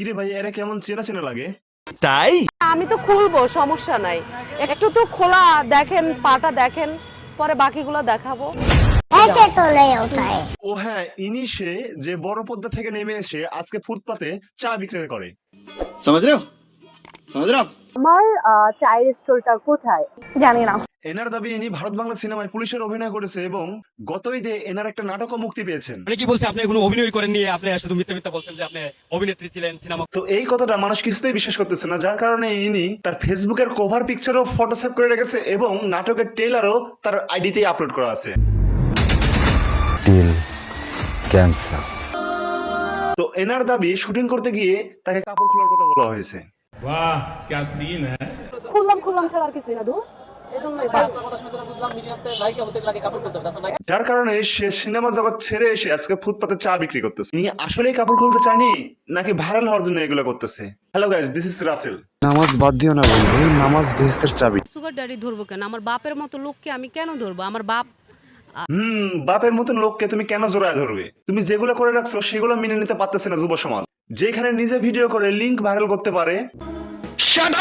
কিরে ভাই এরা কেমন চেনা চেনা লাগে? তাই? আমি তো খুলবো সমস্যা নাই। একটু তো খোলা দেখেন পাটা দেখেন পরে বাকিগুলো দেখাবো। ও হ্যাঁ ইনি সে যে বড় পদ্মা থেকে নেমে এসে আজকে ফুটপাতে চা বিক্রয় করে। সমাজ আমার চায়ের স্টলটা কোথায়? জানি না। এনার দাবি ইনি ভারত বাংলা সিনেমায় পুলিশের অভিনয় করেছে এবং গত ঈদে এনার একটা নাটকও মুক্তি পেয়েছেন। মানে কি বলছে? আপনি কোনো অভিনয় করেন নিয়ে আপনি শুধু মিথ্যা মিথ্যা বলছেন যে আপনি অভিনেত্রী ছিলেন সিনেমা তো এই কথাটা মানুষ কিছুতেই বিশ্বাস করতেছে না যার কারণে ইনি তার ফেসবুকের কভার পিকচারও ফটোশপ করে রেখেছে এবং নাটকের ট্রেলারও তার আইডিতেই আপলোড করা আছে। ক্যান্সার তো এনার দাবি শুটিং করতে গিয়ে তাকে কাপড় খোলার কথা বলা হয়েছে। বাহ ক্যা সিন হ্যায় খুললাম খুললাম ছাড়া আর কিছুই না ধু যার কারণে সে সিনেমা জগৎ ছেড়ে এসে আজকে ফুটপাতে চা বিক্রি করতেছে। ইনি আসলেই কাপড় খুলতে চায়নি নাকি ভাইরাল হওয়ার জন্য এগুলো করতেছে? Hello guys this is Rasel নামাজ বাদ দিও না বন্ধু নামাজ বেহেস্তের চাবি। সুগার ড্যাডি ধরবো কেন? আমার বাপের মতো লোককে আমি কেন ধরবো? আমার বাপ হুম বাপের মতন লোককে তুমি কেন জোড়ায় ধরবে? তুমি যেগুলো করে রাখছো সেগুলো মেনে নিতে পারতেছে না যুব সমাজ। যেখানে নিজে ভিডিও করে লিংক ভাইরাল করতে পারে।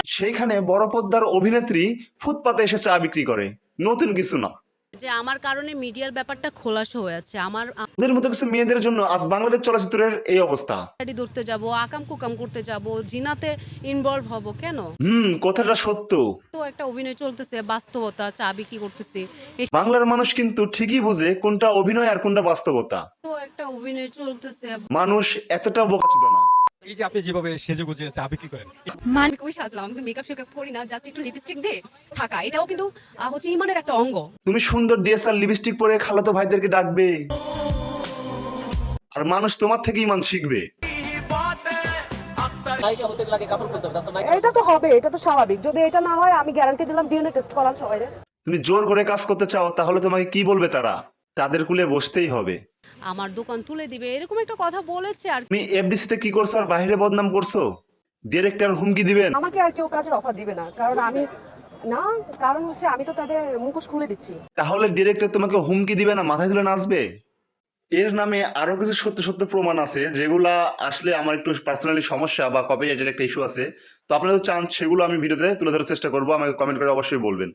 সেইখানে বড় পদ্মার অভিনেত্রী ফুটপাতে এসে চা বিক্রি করে। নতুন কিছু না। যে আমার কারণে মিডিয়ার ব্যাপারটা খোলাসা হয়ে আছে। আমার ওদের মতো কিছু মেয়েদের জন্য আজ বাংলাদেশ চলচ্চিত্রের এই অবস্থা। ড্যাডি ধরতে যাব আকাম কুকাম করতে যাব জিনাতে ইনভলভ হব কেন? হুম কথাটা সত্য। তো একটা অভিনয় চলতেছে বাস্তবতা চা বিক্রি করতেছি। বাংলার মানুষ কিন্তু ঠিকই বুঝে কোনটা অভিনয় আর কোনটা বাস্তবতা। তো একটা অভিনয় চলতেছে। মানুষ এতটা বোকাচোদা না। এই যে আপনি যেভাবে সেজে গুজে চা বিক্রি করেন মানে কই সাজলাম আমি তো মেকআপ শেকআপ করি না জাস্ট একটু লিপস্টিক দিয়ে থাকা। এটাও কিন্তু আহ, হচ্ছে ইমানের একটা অঙ্গ। তুমি সুন্দর ডিএসআর লিপস্টিক পরে খালাতো ভাইদেরকে ডাকবে। আর মানুষ তোমার থেকে ইমান শিখবে। এটা তো হবে এটা তো স্বাভাবিক। যদি এটা না হয় আমি গ্যারান্টি দিলাম ডিএনএ টেস্ট করান সবাই তুমি জোর করে কাজ করতে চাও তাহলে তোমাকে কি বলবে তারা? তাদের কুলে বসতেই হবে। আমার দোকান তুলে দিবে এরকম একটা কথা বলেছে আর তুমি এফডিসি তে কি করছ আর বাইরে বদনাম করছ? ডিরেক্টর হুমকি দিবেন। আমাকে আর কেউ কাজের অফার দিবে না কারণ আমি না কারণ হচ্ছে আমি তো তাদের মুখোশ খুলে দিচ্ছি। তাহলে ডিরেক্টর তোমাকে হুমকি দিবে না মাথায় তুলে নাচবে? এর নামে আরও কিছু সত্য সত্য প্রমাণ আছে যেগুলা আসলে আমার একটু পার্সোনালি সমস্যা বা কপিরাইটের একটা ইস্যু আছে। তো আপনারা যদি চান সেগুলো আমি ভিডিওতে তুলে ধরার চেষ্টা করব আমাকে কমেন্ট করে অবশ্যই বলবেন।